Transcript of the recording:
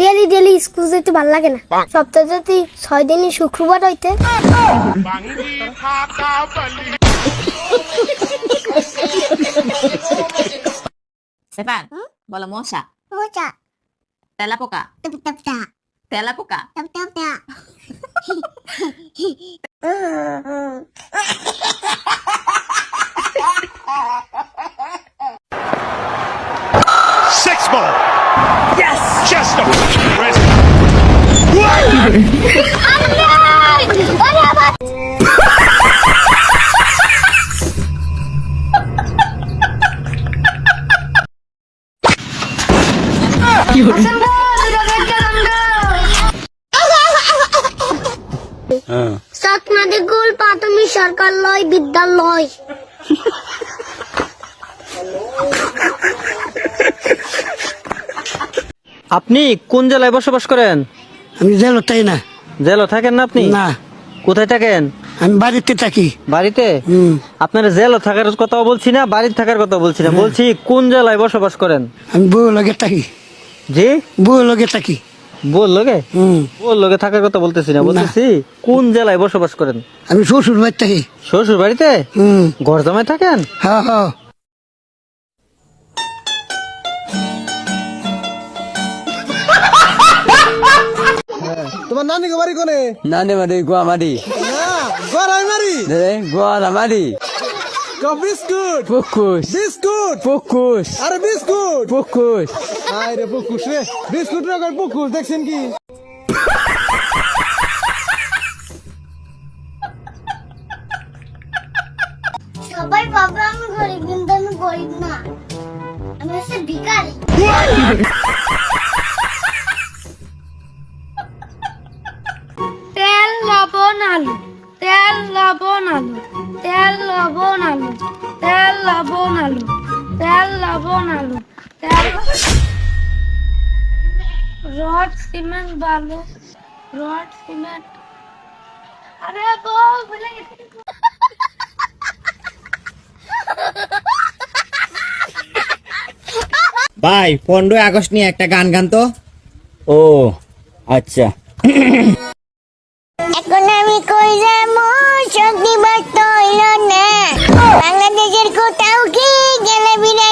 Daily daily school যেতে ভালো লাগে না। সপ্তাহে যদি ছয় দিনই শুক্রবার হইতে। সেপান বলো মশা? মোচা তেলা পোকা? টপ টপ টা তেলা পোকা? চাকনাদি গোল প্রাথমিক সরকার লয় বিদ্যালয় আপনি কোন জেলায় বসবাস করেন? আমি জেল তাই না। জেলও থাকেন না আপনি? না। কোথায় থাকেন? আমি বাড়িতে থাকি। বাড়িতে? আপনার জেলও থাকার কথা বলছি না বাড়িতে থাকার কথা বলছি না। বলছি কোন জেলায় বসবাস করেন? আমি বউ লগে থাকি। জি? বউ লগে থাকি। বল লগে? হুম। বল লগে থাকার কথা বলতেছি না বলতেছি কোন জেলায় বসবাস করেন? আমি শ্বশুর বাড়ি থাকি। শ্বশুর বাড়িতে হুম। ঘর জমায় থাকেন? হ্যাঁ হ্যাঁ। তোমার নানি গো বাড়ি কোনে? নানি মারি গোয়া মারি? গড়াই মারি রে গোয়া মারি বিস্কুট? পুকুস বিস্কুট? পুকুস আরে বিস্কুট? পুকুস আয় রে বিস্কুট রে কই পুকুস দেখছেন কি? সবাই ভাবে আমি গরিব কিন্তু আমি গরিব না। আমি হচ্ছে ভিখারি। আলু তেল লবণ আলু তেল লবণ আলু তেল লবণ আলু তেল লবণ আলু তেল রড সিমেন্ট বালু রড সিমেন্ট। আরে গো ভুলে গেছি। ভাই পনেরোই আগস্ট নিয়ে একটা গান গান তো? ও আচ্ছা। এখন আমি কই যাব? শক্তি বার্ত হইল না। বাংলাদেশের কোথাও কি গেলে বিরিয়ানি